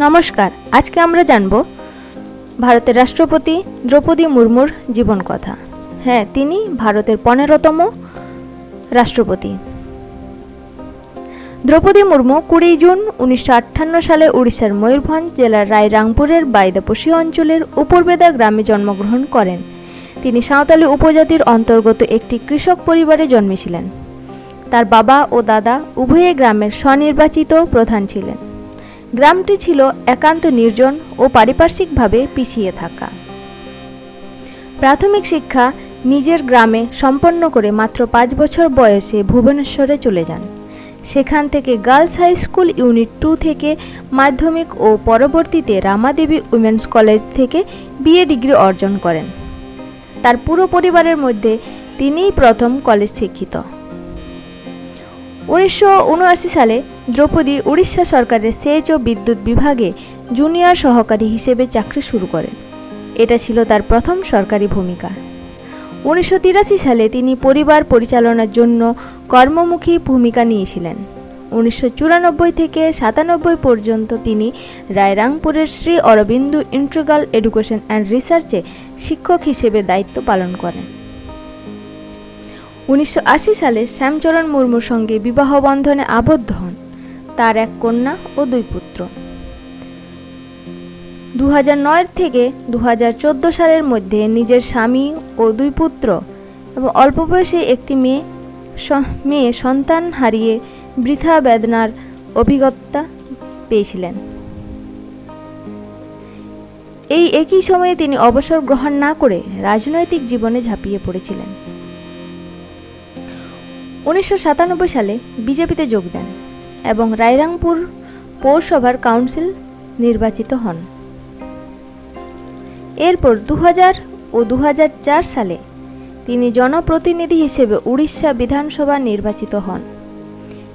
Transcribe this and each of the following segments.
নমস্কার, আজকে আমরা জানব ভারতের রাষ্ট্রপতি দ্রৌপদী মুর্মুর জীবন কথা। হ্যাঁ তিনি ভারতের পনেরোতম রাষ্ট্রপতি। দ্রৌপদী মুর্মু কুড়ি জুন উনিশশো আটান্ন সালে উড়িষ্যার ময়ূরভঞ্জ জেলার রায়রাংপুরের বাইদাপসী অঞ্চলের উপরবেদা গ্রামে জন্মগ্রহণ করেন। তিনি সাঁওতালি উপজাতির অন্তর্গত একটি কৃষক পরিবারে জন্মেছিলেন। তার বাবা ও দাদা উভয়ে গ্রামের স্বনির্বাচিত প্রধান ছিলেন। গ্রামটি ছিল একান্ত নির্জন ও পারিপার্শ্বিকভাবে পিছিয়ে থাকা। প্রাথমিক শিক্ষা নিজের গ্রামে সম্পন্ন করে মাত্র পাঁচ বছর বয়সে ভুবনেশ্বরে চলে যান। সেখান থেকে girls high school unit two থেকে মাধ্যমিক ও পরবর্তীতে রামাদেবী উইমেন্স কলেজ থেকে বিএ ডিগ্রি অর্জন করেন। তার পুরো পরিবারের মধ্যে তিনিই প্রথম কলেজ শিক্ষিত। উনিশশো উনআশি সালে দ্রৌপদী উড়িষ্যা সরকারের সেচ ও বিদ্যুৎ বিভাগে জুনিয়র সহকারী হিসেবে চাকরি শুরু করেন। এটা ছিল তার প্রথম সরকারি ভূমিকা। উনিশশো তিরাশি সালে তিনি পরিবার পরিচালনার জন্য কর্মমুখী ভূমিকা নিয়েছিলেন। উনিশশো চুরানব্বই থেকে সাতানব্বই পর্যন্ত তিনি রায়রাংপুরের Shri Aurobindo integral education and রিসার্চে শিক্ষক হিসেবে দায়িত্ব পালন করেন। উনিশশো আশি সালে শ্যামচরণ মুর্মুর সঙ্গে বিবাহ বন্ধনে আবদ্ধ হন। তার এক কন্যা ও দুই পুত্র। দু নয় থেকে দু হাজার চোদ্দ সালের মধ্যে নিজের স্বামী ও দুই পুত্র এবং অল্প বয়সে একটি মেয়ে মেয়ে সন্তান হারিয়ে বৃথা বেদনার অভিজ্ঞতা পেয়েছিলেন। এই একই সময়ে তিনি অবসর গ্রহণ না করে রাজনৈতিক জীবনে ঝাঁপিয়ে পড়েছিলেন। উনিশশো সাতানব্বই সালে বিজেপিতে যোগ দেন। এবং রায়রাংপুর পৌরসভার কাউন্সিল নির্বাচিত হন। এরপর দু হাজার ও দু হাজার চার সালে তিনি জনপ্রতিনিধি হিসেবে উড়িষ্যা বিধানসভা নির্বাচিত হন।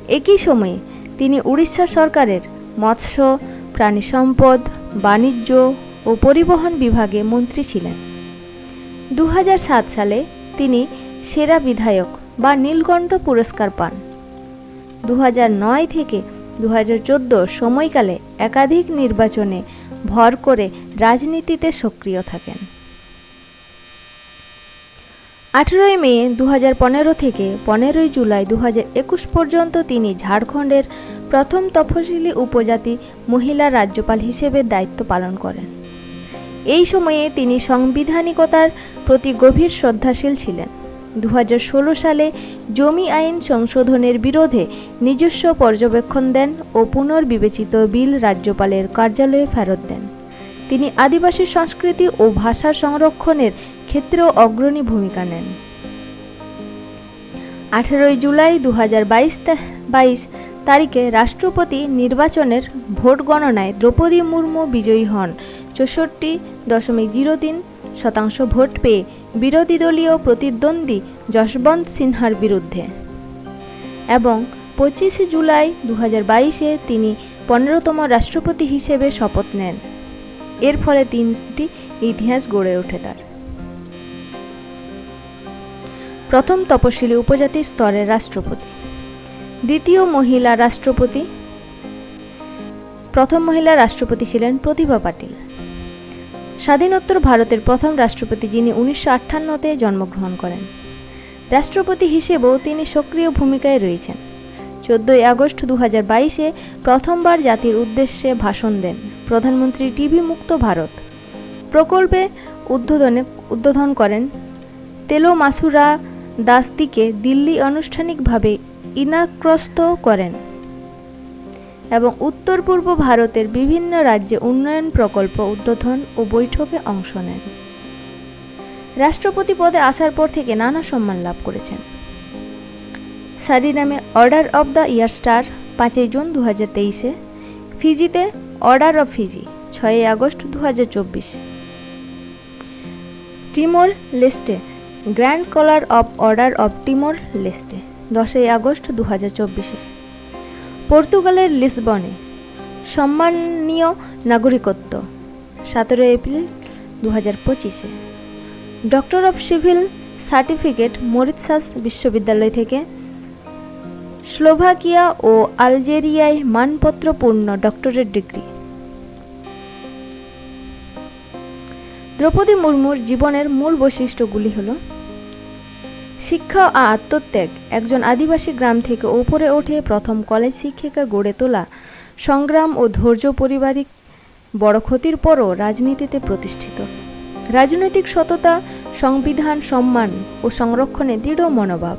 একই সময়ে তিনি উড়িষ্যা সরকারের মৎস্য, প্রাণী সম্পদ, বাণিজ্য ও পরিবহন বিভাগে মন্ত্রী ছিলেন। দু হাজার সাত সালে তিনি সেরা বিধায়ক বা নীলকণ্ঠ পুরস্কার পান। দু নয় থেকে দু হাজার চোদ্দ সময়কালে একাধিক নির্বাচনে ভর করে রাজনীতিতে সক্রিয় থাকেন। আঠেরোই মে দু হাজার পনেরো থেকে পনেরোই জুলাই দু হাজার একুশ পর্যন্ত তিনি ঝাড়খণ্ডের প্রথম তফসিলি উপজাতি মহিলা রাজ্যপাল হিসেবে দায়িত্ব পালন করেন। এই সময়ে তিনি সাংবিধানিকতার প্রতি গভীর শ্রদ্ধাশীল ছিলেন। দু হাজার ষোলো সালে জমি আইন সংশোধনের বিরোধে নিজস্ব পর্যবেক্ষণ দেন ও পুনর্বিবেচিত বিল রাজ্যপালের কার্যালয়ে ফেরত দেন। তিনি আদিবাসী সংস্কৃতি ও ভাষা সংরক্ষণের ক্ষেত্রেও অগ্রণী ভূমিকা নেন। আঠেরোই জুলাই দু বাইশ তারিখে রাষ্ট্রপতি নির্বাচনের ভোট গণনায় দ্রৌপদী মুর্মু বিজয়ী হন। চৌষট্টি দশমিক জিরো তিন শতাংশ ভোট পেয়ে বিরোধী দলীয় প্রতিদ্বন্দ্বী যশবন্ত সিনহার বিরুদ্ধে এবং পঁচিশে জুলাই দু বাইশে তিনি পনেরোতম রাষ্ট্রপতি হিসেবে শপথ নেন। এর ফলে তিনটি ইতিহাস গড়ে ওঠে তার। প্রথম তপশিলি উপজাতি স্তরের রাষ্ট্রপতি। দ্বিতীয় মহিলা রাষ্ট্রপতি। প্রথম মহিলা রাষ্ট্রপতি ছিলেন প্রতিভা পাটিল। স্বাধীনোত্তর ভারতের প্রথম রাষ্ট্রপতি যিনি উনিশশো আটান্নতে জন্মগ্রহণ করেন। রাষ্ট্রপতি হিসেবেও তিনি সক্রিয় ভূমিকায় রয়েছেন। চোদ্দই আগস্ট দু বাইশে প্রথমবার জাতির উদ্দেশ্যে ভাষণ দেন প্রধানমন্ত্রী টিভি মুক্ত ভারত। প্রকল্পে উদ্বোধনে উদ্বোধন করেন তেলো মাসুরা দাসদিকে দিল্লি আনুষ্ঠানিকভাবে ইনাক্রস্ত করেন। এবং উত্তর পূর্ব ভারতের বিভিন্ন রাজ্যে উন্নয়ন প্রকল্প উদ্বোধন ও বৈঠকে অংশ নেন। রাষ্ট্রপতি পদে আসার পর থেকে নানা সম্মান লাভ করেছেন। সারিনামে order of the year star পাঁচই জুন দু হাজার তেইশে, ফিজিতে অর্ডার অফ ফিজি ছয়ই আগস্ট দু হাজার চব্বিশে। Timor Leste grand collar of order of Timor Leste দশই আগস্ট দু হাজার চব্বিশে। পর্তুগালের লিসবনে সম্মানীয় নাগরিকত্ব সতেরো এপ্রিল দু হাজার পঁচিশে। Doctor of civil certificate Mauritius বিশ্ববিদ্যালয় থেকে স্লোভাকিয়া ও আলজেরিয়ায় মানপত্রপূর্ণ ডক্টরেট ডিগ্রি। দ্রৌপদী মুর্মুর জীবনের মূল বৈশিষ্ট্যগুলি হলো শিক্ষা ও আত্মত্যাগ একজন আদিবাসী গ্রাম থেকে ওপরে ওঠে প্রথম কলেজ শিক্ষিকা গড়ে তোলা। সংগ্রাম ও ধৈর্য পারিবারিক বড় ক্ষতির পরও রাজনীতিতে প্রতিষ্ঠিত। রাজনৈতিক সততা, সংবিধান, সম্মান ও সংরক্ষণে দৃঢ় মনোভাব।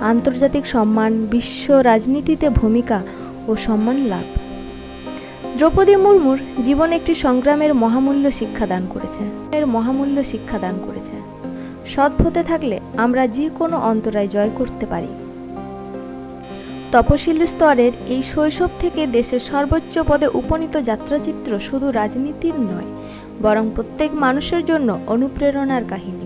আন্তর্জাতিক সম্মান, বিশ্ব রাজনীতিতে ভূমিকা ও সম্মান লাভ। দ্রৌপদী মুর্মুর জীবন একটি সংগ্রামের মহামূল্য শিক্ষাদান করেছে। এর মহামূল্য শিক্ষাদান করেছে। সৎ হতে থাকলে আমরা যে কোনো অন্তরায় জয় করতে পারি। তপশিল স্তরের এই শৈশব থেকে দেশের সর্বোচ্চ পদে উপনীত যাত্রাচিত্র শুধু রাজনীতির নয়, বরং প্রত্যেক মানুষের জন্য অনুপ্রেরণার কাহিনী।